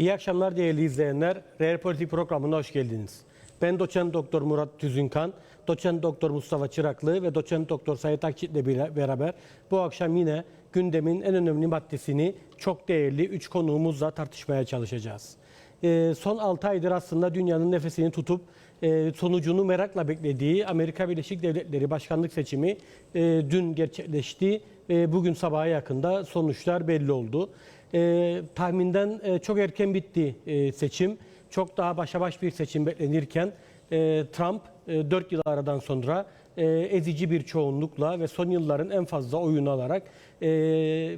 İyi akşamlar değerli izleyenler. Real Politik programına hoş geldiniz. Ben doçent doktor Murat Tüzünkan, doçent doktor Mustafa Çıraklı ve doçent doktor Sayit Akçit ile beraber bu akşam yine gündemin en önemli maddesini çok değerli 3 konuğumuzla tartışmaya çalışacağız. Ee, son 6 aydır aslında dünyanın nefesini tutup e, sonucunu merakla beklediği Amerika Birleşik Devletleri başkanlık seçimi e, dün gerçekleşti. E, bugün sabaha yakında sonuçlar belli oldu. E, tahminden e, çok erken bitti e, seçim. Çok daha başa baş bir seçim beklenirken e, Trump e, 4 yıl aradan sonra e, ezici bir çoğunlukla ve son yılların en fazla oyunu alarak e,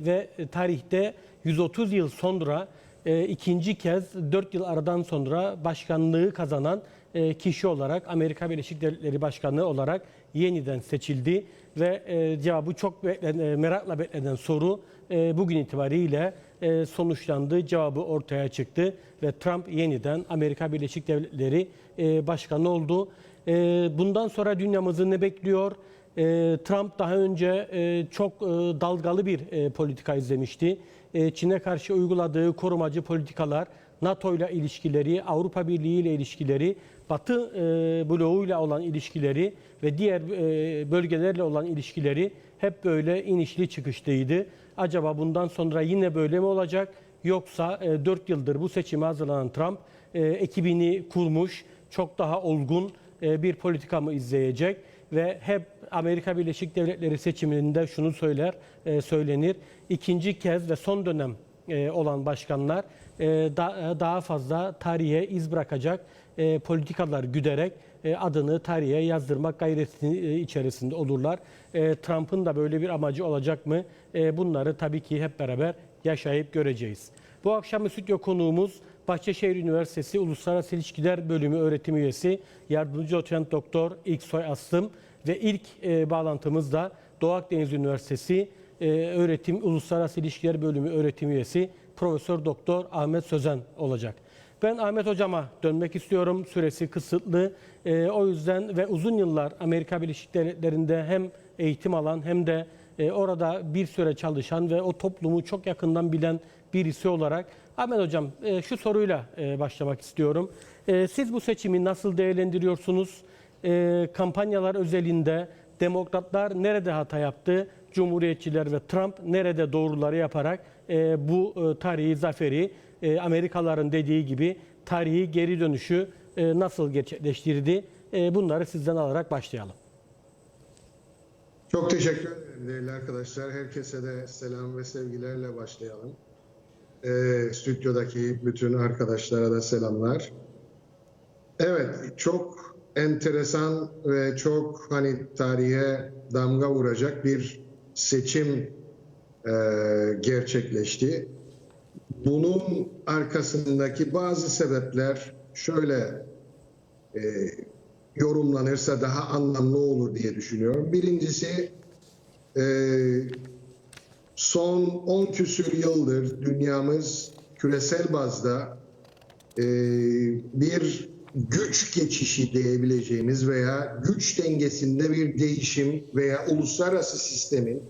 ve tarihte 130 yıl sonra e, ikinci kez 4 yıl aradan sonra başkanlığı kazanan e, kişi olarak Amerika Birleşik Devletleri Başkanı olarak yeniden seçildi ve e, cevabı çok beklen- e, merakla beklenen soru bugün itibariyle e, sonuçlandı, cevabı ortaya çıktı ve Trump yeniden Amerika Birleşik Devletleri e, Başkanı oldu. E, bundan sonra dünyamızı ne bekliyor? E, Trump daha önce e, çok e, dalgalı bir e, politika izlemişti. E, Çin'e karşı uyguladığı korumacı politikalar, NATO ile ilişkileri, Avrupa Birliği ile ilişkileri, Batı e, bloğuyla olan ilişkileri ve diğer e, bölgelerle olan ilişkileri hep böyle inişli çıkışlıydı. Acaba bundan sonra yine böyle mi olacak? Yoksa e, 4 yıldır bu seçime hazırlanan Trump e, ekibini kurmuş, çok daha olgun e, bir politika mı izleyecek? Ve hep Amerika Birleşik Devletleri seçiminde şunu söyler, e, söylenir. İkinci kez ve son dönem e, olan başkanlar e, da- daha fazla tarihe iz bırakacak e, politikalar güderek e, adını tarihe yazdırmak gayreti e, içerisinde olurlar. E, Trump'ın da böyle bir amacı olacak mı? E, Bunları tabii ki hep beraber yaşayıp göreceğiz. Bu akşam stüdyo konuğumuz Bahçeşehir Üniversitesi Uluslararası İlişkiler Bölümü öğretim üyesi yardımcı doçent doktor İlksoy Aslım ve ilk e, bağlantımız da Doğu Akdeniz Üniversitesi e, öğretim Uluslararası İlişkiler Bölümü öğretim üyesi Profesör Doktor Ahmet Sözen olacak. Ben Ahmet Hocam'a dönmek istiyorum. Süresi kısıtlı. E, o yüzden ve uzun yıllar Amerika Birleşik Devletleri'nde hem eğitim alan hem de e, orada bir süre çalışan ve o toplumu çok yakından bilen birisi olarak Ahmet Hocam e, şu soruyla e, başlamak istiyorum. E, siz bu seçimi nasıl değerlendiriyorsunuz? E, kampanyalar özelinde demokratlar nerede hata yaptı? Cumhuriyetçiler ve Trump nerede doğruları yaparak e, bu e, tarihi zaferi e, Amerikalıların dediği gibi tarihi geri dönüşü e, nasıl gerçekleştirdi? E, bunları sizden alarak başlayalım. Çok teşekkür ederim değerli arkadaşlar. Herkese de selam ve sevgilerle başlayalım. Ee, stüdyodaki bütün arkadaşlara da selamlar. Evet, çok enteresan ve çok hani tarihe damga vuracak bir seçim e, gerçekleşti. Bunun arkasındaki bazı sebepler şöyle e, yorumlanırsa daha anlamlı olur diye düşünüyorum. Birincisi e, son 10 küsür yıldır dünyamız küresel bazda e, bir güç geçişi diyebileceğimiz veya güç dengesinde bir değişim veya uluslararası sistemin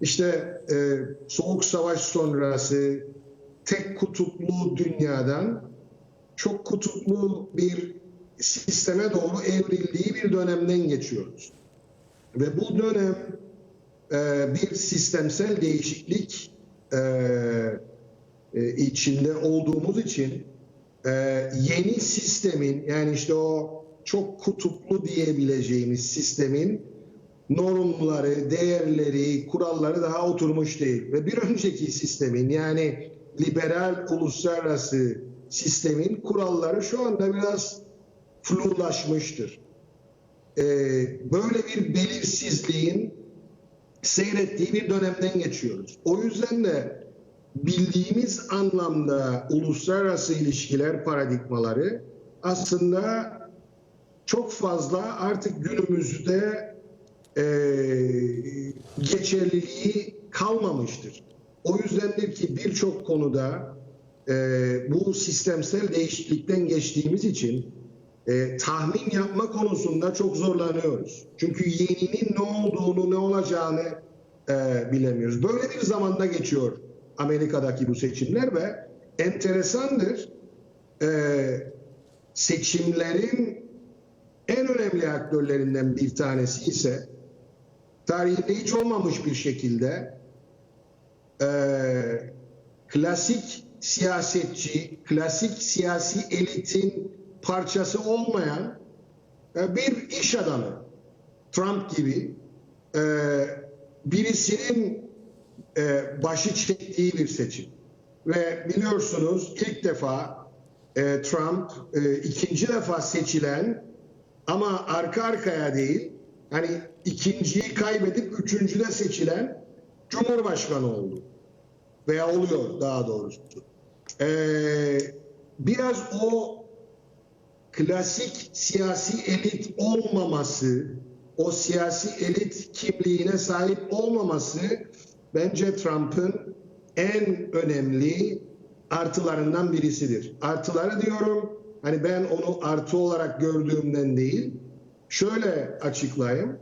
işte e, soğuk savaş sonrası tek kutuplu dünyadan çok kutuplu bir sisteme doğru evrildiği bir dönemden geçiyoruz. Ve bu dönem e, bir sistemsel değişiklik e, e, içinde olduğumuz için e, yeni sistemin yani işte o çok kutuplu diyebileceğimiz sistemin normları, değerleri, kuralları daha oturmuş değil. Ve bir önceki sistemin yani liberal uluslararası sistemin kuralları şu anda biraz flulaşmıştır. Ee, böyle bir belirsizliğin seyrettiği bir dönemden geçiyoruz. O yüzden de bildiğimiz anlamda uluslararası ilişkiler paradigmaları aslında çok fazla artık günümüzde e, geçerliliği kalmamıştır. O yüzdendir ki birçok konuda e, bu sistemsel değişiklikten geçtiğimiz için e, tahmin yapma konusunda çok zorlanıyoruz. Çünkü yeninin ne olduğunu, ne olacağını e, bilemiyoruz. Böyle bir zamanda geçiyor Amerika'daki bu seçimler ve enteresandır. Ee, seçimlerin en önemli aktörlerinden bir tanesi ise tarihinde hiç olmamış bir şekilde eee, klasik siyasetçi, klasik siyasi elitin parçası olmayan e, bir iş adamı, Trump gibi e, birisinin e, başı çektiği bir seçim. Ve biliyorsunuz ilk defa e, Trump e, ikinci defa seçilen ama arka arkaya değil, hani ikinciyi kaybedip üçüncüde seçilen Cumhurbaşkanı oldu veya oluyor daha doğrusu. Ee, biraz o klasik siyasi elit olmaması, o siyasi elit kimliğine sahip olmaması bence Trump'ın en önemli artılarından birisidir. Artıları diyorum, hani ben onu artı olarak gördüğümden değil, şöyle açıklayayım.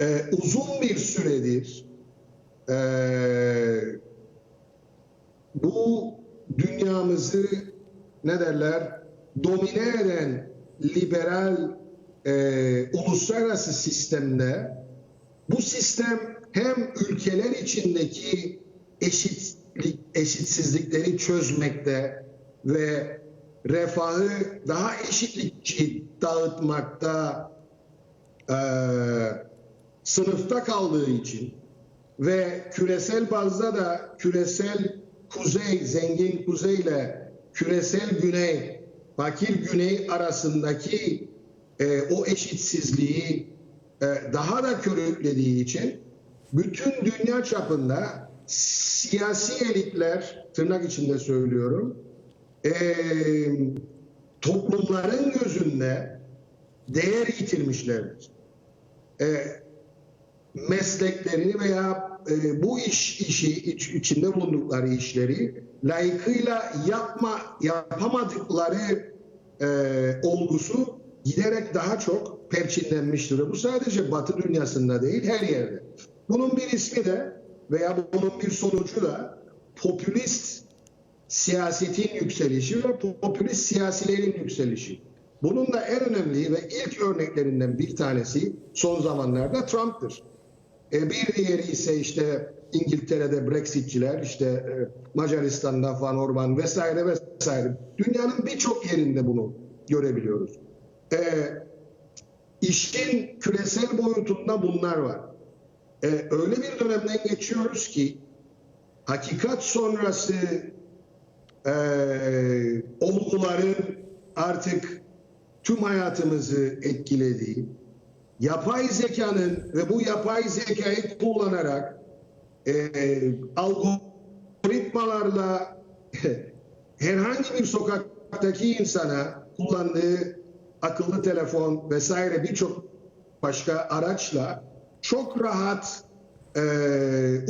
Ee, uzun bir süredir ee, bu dünyamızı ne derler domine eden liberal e, uluslararası sistemde bu sistem hem ülkeler içindeki eşitlik, eşitsizlikleri çözmekte ve refahı daha eşitlikçi dağıtmakta e, sınıfta kaldığı için ve küresel bazda da küresel kuzey, zengin kuzey ile küresel güney, fakir güney arasındaki e, o eşitsizliği e, daha da körüklediği için bütün dünya çapında siyasi elitler, tırnak içinde söylüyorum, e, toplumların gözünde değer yitirmişlerdir. E, mesleklerini veya e, bu iş işi iç, içinde bulundukları işleri layıkıyla yapma yapamadıkları e, olgusu giderek daha çok perçinlenmiştir. Bu sadece Batı dünyasında değil her yerde. Bunun bir ismi de veya bunun bir sonucu da popülist siyasetin yükselişi ve popülist siyasilerin yükselişi. Bunun da en önemli ve ilk örneklerinden bir tanesi son zamanlarda Trump'tır. E, bir diğeri ise işte İngiltere'de Brexitçiler, işte e, Macaristan'da Van Orban vesaire vesaire. Dünyanın birçok yerinde bunu görebiliyoruz. E, işin küresel boyutunda bunlar var. E, öyle bir dönemden geçiyoruz ki hakikat sonrası e, olguların artık tüm hayatımızı etkilediği, yapay zekanın ve bu yapay zekayı kullanarak e, algoritmalarla herhangi bir sokaktaki insana kullandığı akıllı telefon vesaire birçok başka araçla çok rahat e,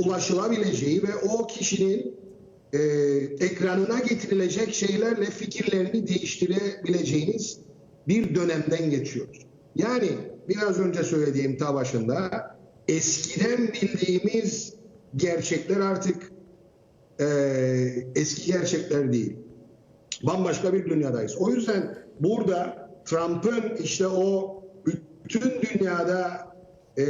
ulaşılabileceği ve o kişinin e, ekranına getirilecek şeylerle fikirlerini değiştirebileceğiniz bir dönemden geçiyoruz. Yani biraz önce söylediğim ta başında eskiden bildiğimiz gerçekler artık e, eski gerçekler değil. Bambaşka bir dünyadayız. O yüzden burada Trump'ın işte o bütün dünyada e,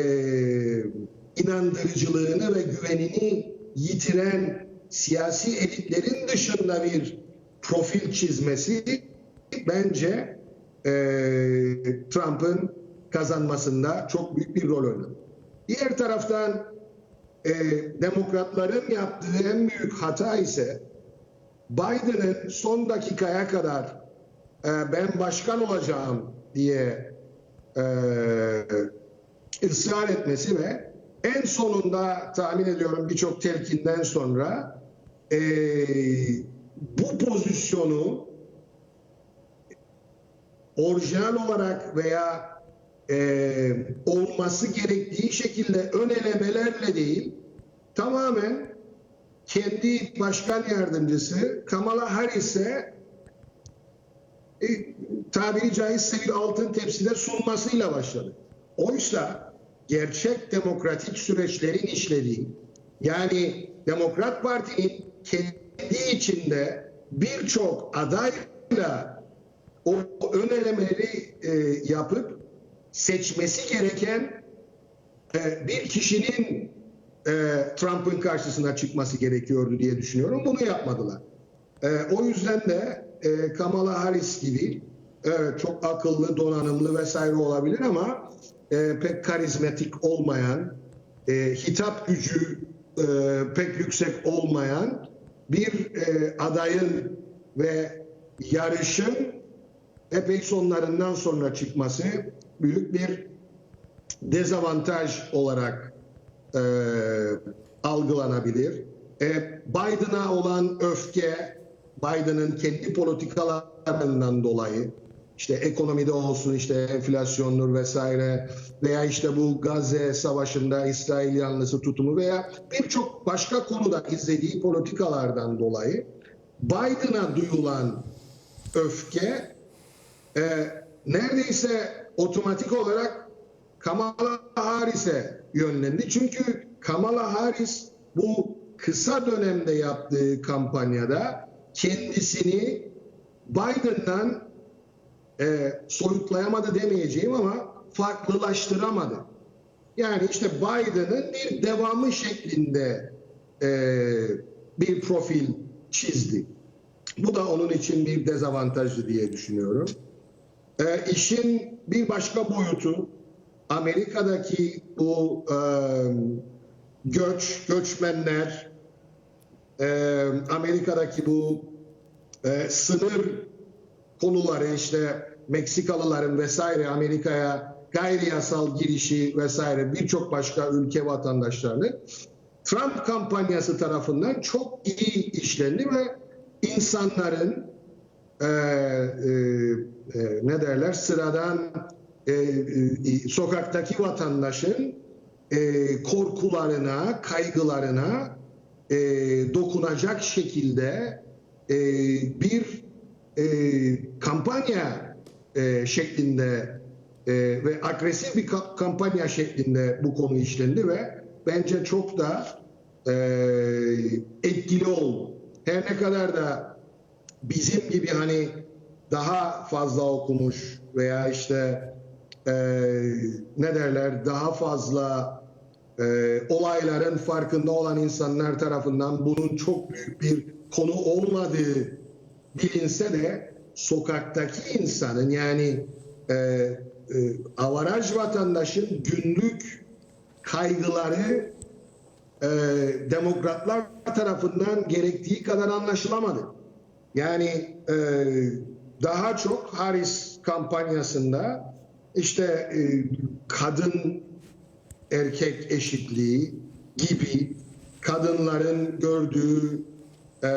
inandırıcılığını ve güvenini yitiren siyasi elitlerin dışında bir profil çizmesi bence e, Trump'ın kazanmasında çok büyük bir rol oynadı. Diğer taraftan e, demokratların yaptığı en büyük hata ise Biden'ın son dakikaya kadar e, ben başkan olacağım diye e, ısrar etmesi ve en sonunda tahmin ediyorum birçok telkinden sonra e, bu pozisyonu orijinal olarak veya e, olması gerektiği şekilde ön elemelerle değil tamamen kendi başkan yardımcısı Kamala Harris'e e, tabiri caizse bir altın tepside sunmasıyla başladı. Oysa gerçek demokratik süreçlerin işlediği yani Demokrat Parti'nin kendi içinde birçok adayla o ön elemeleri e, yapıp seçmesi gereken e, bir kişinin e, Trump'ın karşısına çıkması gerekiyordu diye düşünüyorum. Bunu yapmadılar. E, o yüzden de Kamala Harris gibi evet, çok akıllı, donanımlı vesaire olabilir ama pek karizmatik olmayan, hitap gücü pek yüksek olmayan bir adayın ve yarışın epey sonlarından sonra çıkması büyük bir dezavantaj olarak e, algılanabilir. E, Biden'a olan öfke, Biden'ın kendi politikalarından dolayı, işte ekonomide olsun, işte enflasyondur vesaire veya işte bu Gazze savaşında İsrail yanlısı tutumu veya birçok başka konuda izlediği politikalardan dolayı Biden'a duyulan öfke e, neredeyse otomatik olarak Kamala Harris'e yönlendi. Çünkü Kamala Harris bu kısa dönemde yaptığı kampanyada kendisini Biden'dan e, soyutlayamadı demeyeceğim ama farklılaştıramadı. Yani işte Biden'ın bir devamı şeklinde e, bir profil çizdi. Bu da onun için bir dezavantajlı diye düşünüyorum. E, işin bir başka boyutu Amerika'daki bu e, göç, göçmenler, e, Amerika'daki bu e, sınır konuları işte Meksikalıların vesaire Amerika'ya gayri yasal girişi vesaire birçok başka ülke vatandaşlarını Trump kampanyası tarafından çok iyi işlendi ve insanların e, e, e, ne derler sıradan e, e, sokaktaki vatandaşın e, korkularına, kaygılarına e, dokunacak şekilde e, bir e, kampanya e, şeklinde e, ve agresif bir ka- kampanya şeklinde bu konu işlendi ve bence çok da e, etkili oldu. Her ne kadar da bizim gibi hani daha fazla okumuş veya işte e, ne derler daha fazla e, olayların farkında olan insanlar tarafından bunun çok büyük bir konu olmadığı bilinse de sokaktaki insanın yani e, e, avaraj vatandaşın günlük kaygıları e, demokratlar tarafından gerektiği kadar anlaşılamadı. Yani e, daha çok Harris kampanyasında işte e, kadın erkek eşitliği gibi kadınların gördüğü e,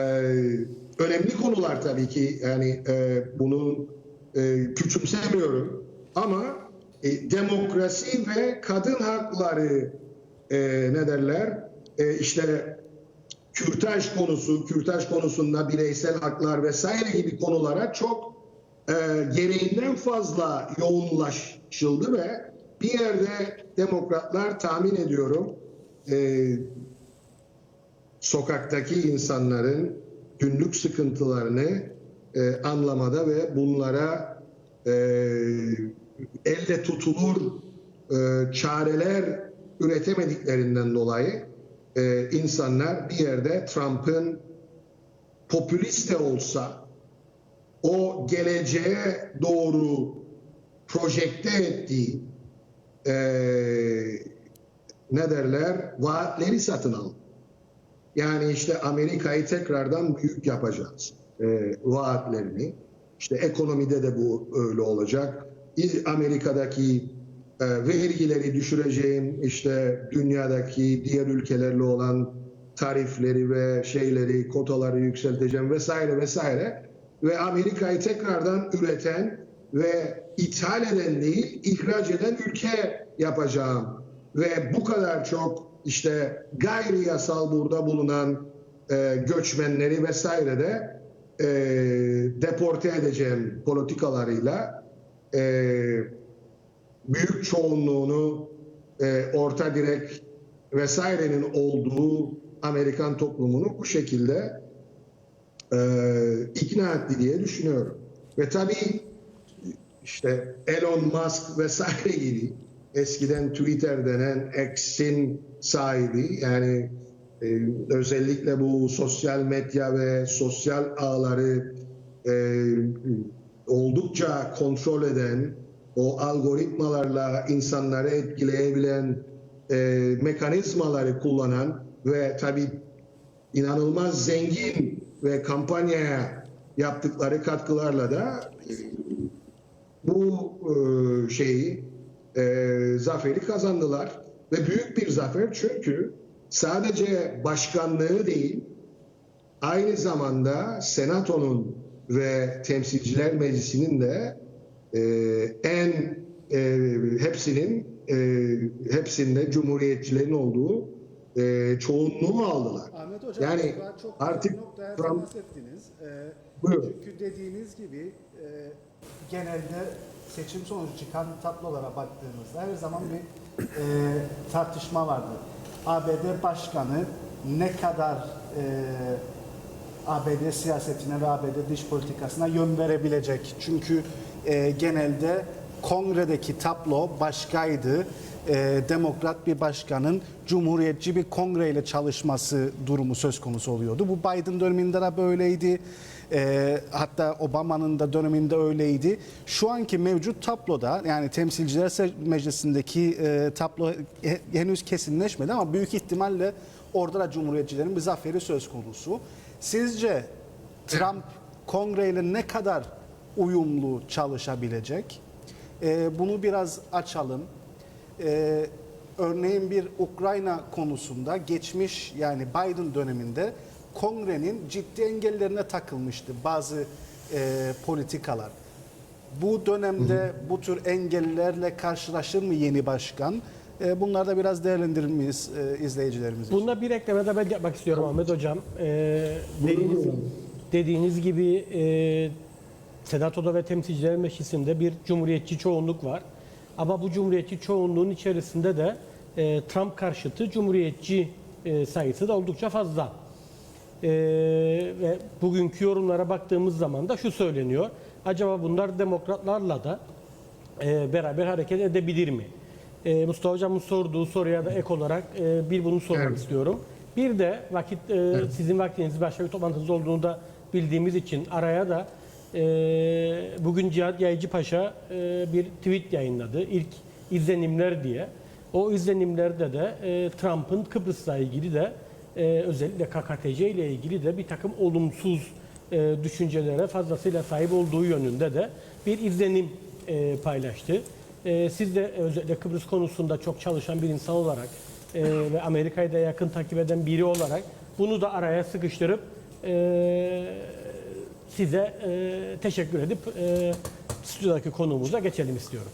önemli konular tabii ki. Yani e, bunu e, küçümsemiyorum ama e, demokrasi ve kadın hakları e, ne derler? E, işte kürtaj konusu, kürtaj konusunda bireysel haklar vesaire gibi konulara çok e, gereğinden fazla yoğunlaşıldı ve bir yerde demokratlar tahmin ediyorum e, sokaktaki insanların günlük sıkıntılarını e, anlamada ve bunlara e, elde tutulur e, çareler üretemediklerinden dolayı e, insanlar bir yerde Trump'ın popülist de olsa o geleceğe doğru projekte ettiği e, ne derler vaatleri satın al. Yani işte Amerika'yı tekrardan büyük yapacağız e, vaatlerini. İşte ekonomide de bu öyle olacak. Amerika'daki e, vergileri düşüreceğim, işte dünyadaki diğer ülkelerle olan tarifleri ve şeyleri, kotaları yükselteceğim vesaire vesaire. Ve Amerika'yı tekrardan üreten ve ithal eden değil, ihraç eden ülke yapacağım. Ve bu kadar çok işte gayri yasal burada bulunan e, göçmenleri vesaire de e, deporte edeceğim politikalarıyla e, büyük çoğunluğunu e, orta direk vesairenin olduğu Amerikan toplumunu bu şekilde e, ikna etti diye düşünüyorum. Ve tabii işte Elon Musk vesaire gibi eskiden Twitter denen X'in sahibi yani e, özellikle bu sosyal medya ve sosyal ağları e, oldukça kontrol eden o algoritmalarla insanları etkileyebilen e, mekanizmaları kullanan ve tabii inanılmaz zengin ve kampanyaya yaptıkları katkılarla da e, bu e, şeyi e, zaferi kazandılar. Ve büyük bir zafer çünkü sadece başkanlığı değil aynı zamanda senatonun ve temsilciler meclisinin de en hepsinin hepsinde cumhuriyetçilerin olduğu e, çoğunluğu aldılar. Ahmet Hocam Yani çok artık noktaya temas ettiniz. Ee, çünkü dediğiniz gibi e, genelde seçim sonucu çıkan tablolara baktığımızda her zaman bir e, tartışma vardır. ABD Başkanı ne kadar e, ABD siyasetine ve ABD dış politikasına yön verebilecek. Çünkü e, genelde kongredeki tablo başkaydı. E, demokrat bir başkanın cumhuriyetçi bir kongreyle çalışması durumu söz konusu oluyordu. Bu Biden döneminde de böyleydi. E, hatta Obama'nın da döneminde öyleydi. Şu anki mevcut tabloda yani Temsilciler Meclisi'ndeki e, tablo he- henüz kesinleşmedi ama büyük ihtimalle orada da Cumhuriyetçilerin bir zaferi söz konusu. Sizce Trump kongreyle ne kadar uyumlu çalışabilecek? Ee, bunu biraz açalım. Ee, örneğin bir Ukrayna konusunda geçmiş yani Biden döneminde kongrenin ciddi engellerine takılmıştı bazı e, politikalar. Bu dönemde bu tür engellerle karşılaşır mı yeni başkan? E, bunları da biraz değerlendirir miyiz e, izleyicilerimiz için? Bunda bir ekleme de ben yapmak istiyorum Ahmet Hocam. Ee, dediğiniz, dediğiniz gibi e, Senato'da ve Temsilciler Meclisi'nde bir cumhuriyetçi çoğunluk var. Ama bu cumhuriyetçi çoğunluğun içerisinde de e, Trump karşıtı cumhuriyetçi e, sayısı da oldukça fazla. Ee, ve bugünkü yorumlara baktığımız zaman da şu söyleniyor. Acaba bunlar demokratlarla da e, beraber hareket edebilir mi? E, Mustafa Hocam'ın sorduğu soruya da ek olarak e, bir bunu sormak Evet. istiyorum. Bir de vakit e, sizin vaktiniz başka bir toplantınız olduğunu da bildiğimiz için araya da e, bugün Cihat Yayıcı Paşa e, bir tweet yayınladı. İlk izlenimler diye. O izlenimlerde de e, Trump'ın Kıbrıs'la ilgili de e, özellikle KKTC ile ilgili de bir takım olumsuz düşüncelere fazlasıyla sahip olduğu yönünde de bir izlenim paylaştı. Siz de özellikle Kıbrıs konusunda çok çalışan bir insan olarak ve Amerika'yı da yakın takip eden biri olarak bunu da araya sıkıştırıp size e, teşekkür edip e, stüdyodaki konuğumuza geçelim istiyorum.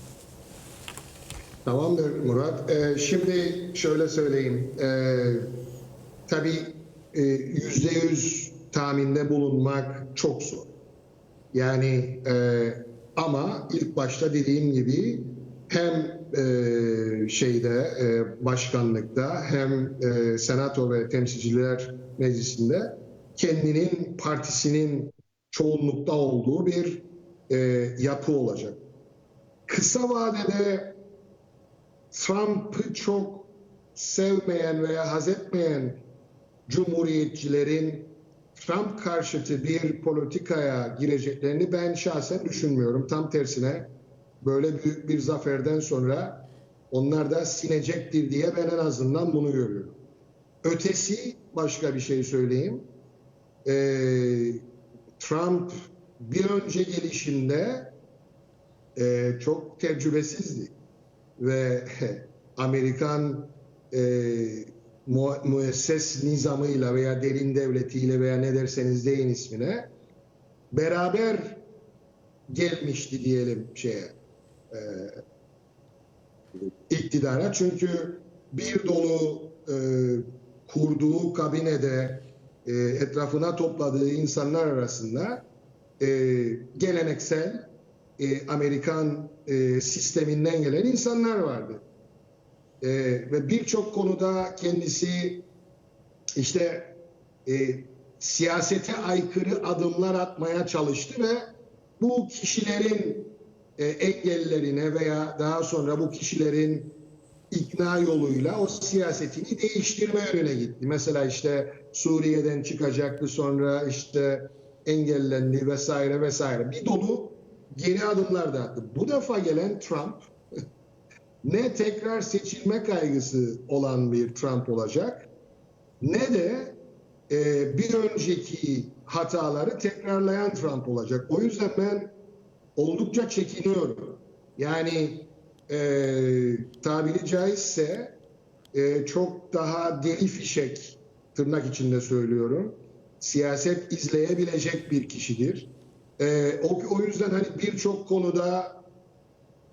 Tamamdır Murat. Ee, şimdi şöyle söyleyeyim. Ee, tabii e, yüzde yüz tahminde bulunmak çok zor. Yani e, ama ilk başta dediğim gibi hem e, şeyde e, başkanlıkta hem e, senato ve temsilciler meclisinde kendinin partisinin çoğunlukta olduğu bir e, yapı olacak. Kısa vadede Trump'ı çok sevmeyen veya haz etmeyen cumhuriyetçilerin Trump karşıtı bir politikaya gireceklerini ben şahsen düşünmüyorum. Tam tersine böyle büyük bir zaferden sonra onlar da sinecektir diye ben en azından bunu görüyorum. Ötesi başka bir şey söyleyeyim. Ee, Trump bir önce gelişinde e, çok tecrübesizdi ve Amerikan e, mu, müesses nizamıyla veya derin devletiyle veya ne derseniz deyin ismine beraber gelmişti diyelim şeye e, iktidara. Çünkü bir dolu e, kurduğu kabinede e, etrafına topladığı insanlar arasında e, geleneksel e, Amerikan e, sisteminden gelen insanlar vardı. E, ve birçok konuda kendisi işte e, siyasete aykırı adımlar atmaya çalıştı ve bu kişilerin e, engellerine veya daha sonra bu kişilerin ikna yoluyla o siyasetini değiştirme yönüne gitti. Mesela işte Suriye'den çıkacaktı sonra işte engellendi vesaire vesaire. Bir dolu geri adımlar da attı. Bu defa gelen Trump ne tekrar seçilme kaygısı olan bir Trump olacak ne de e, bir önceki hataları tekrarlayan Trump olacak. O yüzden ben oldukça çekiniyorum. Yani e, tabiri caizse e, çok daha deli fişek tırnak içinde söylüyorum. Siyaset izleyebilecek bir kişidir. E, o, o yüzden hani birçok konuda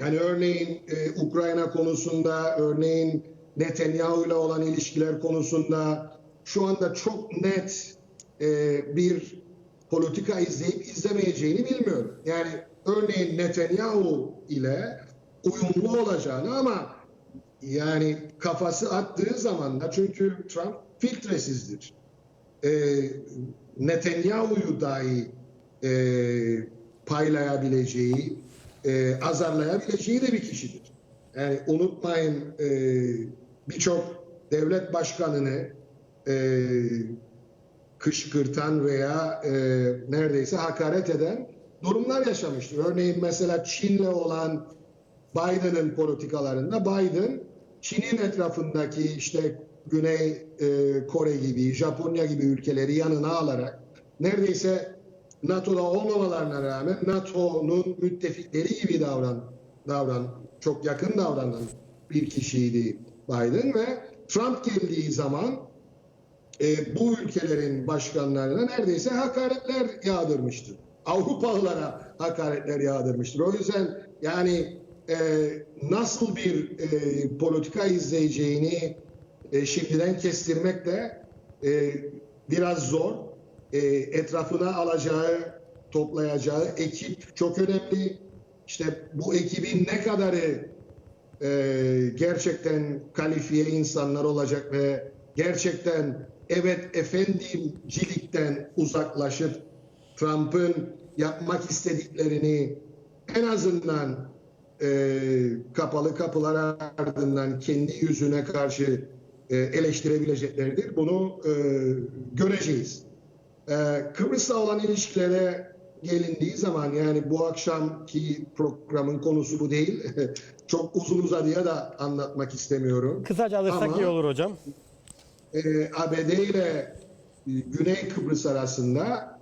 yani örneğin e, Ukrayna konusunda, örneğin Netanyahu ile olan ilişkiler konusunda şu anda çok net e, bir politika izleyip izlemeyeceğini bilmiyorum. Yani örneğin Netanyahu ile uyumlu olacağını ama yani kafası attığı zaman da çünkü Trump filtresizdir. E, Netanyahu'yu dahi e, paylayabileceği, e, azarlayabileceği de bir kişidir. Yani unutmayın e, birçok devlet başkanını e, kışkırtan veya e, neredeyse hakaret eden durumlar yaşamıştır. Örneğin mesela Çin'le olan Biden'ın politikalarında Biden Çin'in etrafındaki işte Güney e, Kore gibi, Japonya gibi ülkeleri yanına alarak neredeyse NATO'da olmamalarına rağmen NATO'nun müttefikleri gibi davran, davran, çok yakın davranan bir kişiydi Biden ve Trump geldiği zaman e, bu ülkelerin başkanlarına neredeyse hakaretler yağdırmıştır. Avrupalılara hakaretler yağdırmıştır. O yüzden yani e, nasıl bir e, politika izleyeceğini e, şimdiden kestirmek de e, biraz zor. E, etrafına alacağı, toplayacağı ekip çok önemli. İşte bu ekibin ne kadarı e, gerçekten kalifiye insanlar olacak ve gerçekten evet efendimcilikten uzaklaşıp Trump'ın yapmak istediklerini en azından e, kapalı kapılar ardından kendi yüzüne karşı e, eleştirebileceklerdir. Bunu e, göreceğiz. E, Kıbrıs'la olan ilişkilere gelindiği zaman yani bu akşamki programın konusu bu değil. Çok uzun uzadıya da anlatmak istemiyorum. Kısaca alırsak Ama- iyi olur hocam. e, ABD ile e, Güney Kıbrıs arasında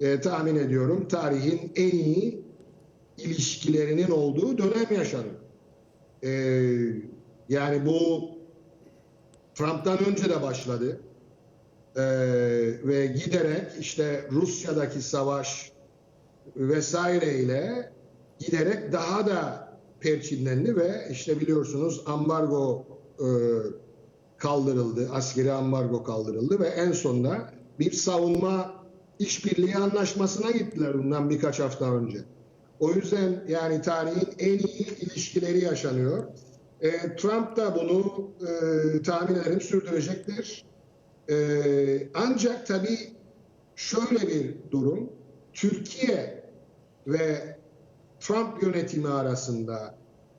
e, tahmin ediyorum tarihin en iyi ilişkilerinin olduğu dönem yaşanıyor. E, yani bu Trump'tan önce de başladı. E, ve giderek işte Rusya'daki savaş vesaireyle giderek daha da perçinlendi ve işte biliyorsunuz ambargo e, kaldırıldı, askeri ambargo kaldırıldı ve en sonunda bir savunma işbirliği anlaşmasına gittiler bundan birkaç hafta önce. O yüzden yani tarihin en iyi ilişkileri yaşanıyor. E, Trump da bunu e, tahmin ederim sürdürecektir. E, ancak tabii şöyle bir durum, Türkiye ve Trump yönetimi arasında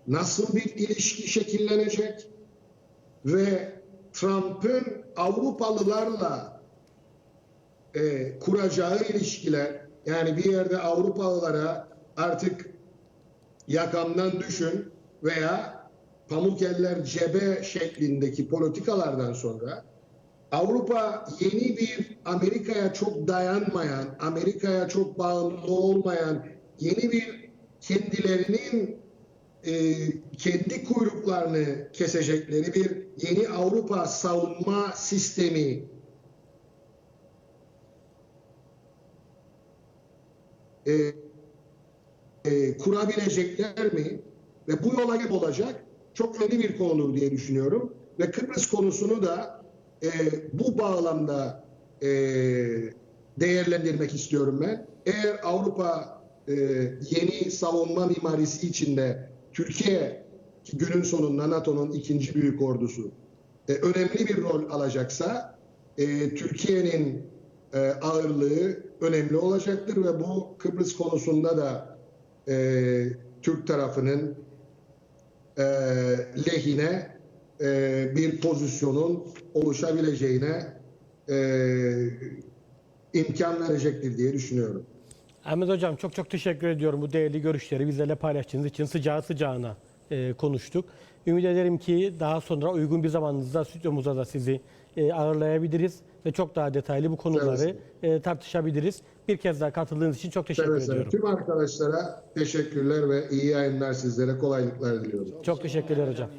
nasıl bir ilişki şekillenecek ve Trump'ın Avrupalılarla e, kuracağı ilişkiler yani bir yerde Avrupalılara artık yakamdan düşün veya pamuk eller cebe şeklindeki politikalardan sonra Avrupa yeni bir Amerika'ya çok dayanmayan, Amerika'ya çok bağımlı olmayan yeni bir kendilerinin e, kendi kuyruklarını kesecekleri bir yeni Avrupa savunma sistemi e, e, kurabilecekler mi? Ve bu yola hep olacak çok önemli bir konudur diye düşünüyorum. Ve Kıbrıs konusunu da e, bu bağlamda e, değerlendirmek istiyorum ben. Eğer Avrupa e, yeni savunma mimarisi içinde Türkiye ki günün sonunda NATO'nun ikinci büyük ordusu e, önemli bir rol alacaksa e, Türkiye'nin e, ağırlığı önemli olacaktır ve bu Kıbrıs konusunda da e, Türk tarafının e, lehine e, bir pozisyonun oluşabileceğine e, imkan verecektir diye düşünüyorum. Ahmet Hocam çok çok teşekkür ediyorum bu değerli görüşleri bizlerle paylaştığınız için sıcağı sıcağına e, konuştuk. Ümit ederim ki daha sonra uygun bir zamanınızda stüdyomuza da sizi e, ağırlayabiliriz ve çok daha detaylı bu konuları e, tartışabiliriz. Bir kez daha katıldığınız için çok teşekkür seve. ediyorum. Tüm arkadaşlara teşekkürler ve iyi yayınlar sizlere kolaylıklar diliyorum. Çok teşekkürler hocam.